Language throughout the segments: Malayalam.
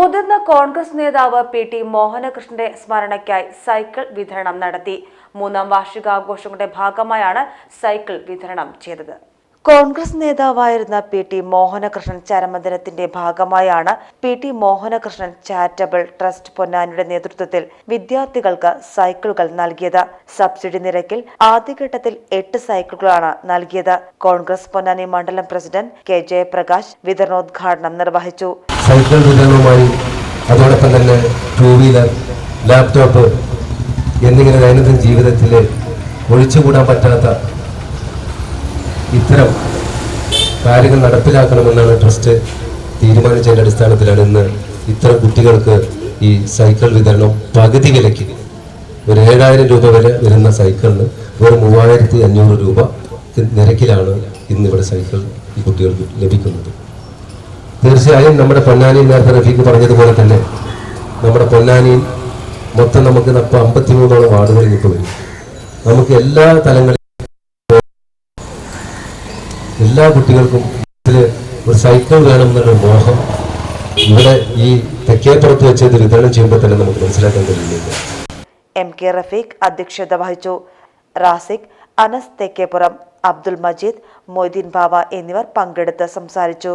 മുതിർന്ന കോൺഗ്രസ് നേതാവ് പി ടി മോഹനകൃഷ്ണന്റെ സ്മരണയ്ക്കായി സൈക്കിൾ വിതരണം നടത്തി. മൂന്നാം വാർഷികാഘോഷങ്ങളുടെ ഭാഗമായാണ് സൈക്കിൾ വിതരണം ചെയ്തത്. കോൺഗ്രസ് നേതാവായിരുന്ന പി ടി മോഹനകൃഷ്ണൻ ചരമദിനത്തിന്റെ ഭാഗമായാണ് P T Mohanakrishnan charitable trust പൊന്നാനിയുടെ നേതൃത്വത്തിൽ വിദ്യാർത്ഥികൾക്ക് സൈക്കിളുകൾ നൽകിയത്. സബ്സിഡി നിരക്കിൽ ആദ്യഘട്ടത്തിൽ എട്ട് സൈക്കിളുകളാണ് നൽകിയത്. കോൺഗ്രസ് പൊന്നാനി മണ്ഡലം പ്രസിഡന്റ് കെ ജയപ്രകാശ് വിതരണോദ്ഘാടനം നിർവഹിച്ചു. സൈക്കിൾ വിതരണവുമായി അതോടൊപ്പം തന്നെ ടൂ വീലർ ലാപ്ടോപ്പ് എന്നിങ്ങനെ ദൈനംദിന ജീവിതത്തിൽ ഒഴിച്ചുകൂടാൻ പറ്റാത്ത ഇത്തരം കാര്യങ്ങൾ നടപ്പിലാക്കണമെന്നാണ് ട്രസ്റ്റ് തീരുമാനിച്ചതിന്റെ അടിസ്ഥാനത്തിലാണ് ഇന്ന് ഇത്തരം കുട്ടികൾക്ക് ഈ സൈക്കിൾ വിതരണം പകുതി വിലയ്ക്ക് ഒരു ഏഴായിരം രൂപ വരെ വരുന്ന സൈക്കിളിന് ഒരു മൂവായിരത്തി അഞ്ഞൂറ് രൂപ നിരക്കിലാണ് ഇന്നിവിടെ സൈക്കിൾ ഈ കുട്ടികൾക്ക് ലഭിക്കുന്നത്. തീർച്ചയായും നമ്മുടെ പൊന്നാനി നേരത്തെ റഫീഖ് പറഞ്ഞതുപോലെ തന്നെ നമ്മുടെ പൊന്നാനിയിൽ മൊത്തം നമുക്ക് ഇപ്പോൾ അമ്പത്തിമൂന്നോളം വാർഡുകളിൽ ഇപ്പോൾ വരും. നമുക്ക് എല്ലാ തലങ്ങളിലും എല്ലാ കുട്ടികൾക്കും ഒരു സൈക്കിൾ വേണമെന്നുള്ള മോഹം ഇവിടെ ഈ തെക്കേപ്പുറത്ത് വെച്ച് ഇത് വിതരണം ചെയ്യുമ്പോൾ തന്നെ നമുക്ക് മനസ്സിലാക്കാൻ കഴിയുന്നില്ല എം കെ റഫീഖ് അധ്യക്ഷത വഹിച്ചു. റാസിഖ് അനസ് തെക്കേപ്പുറം അബ്ദുൽ മജീദ് മൊയ്തീൻ ബാവ എന്നിവർ പങ്കെടുത്ത് സംസാരിച്ചു.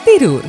തിരൂർ.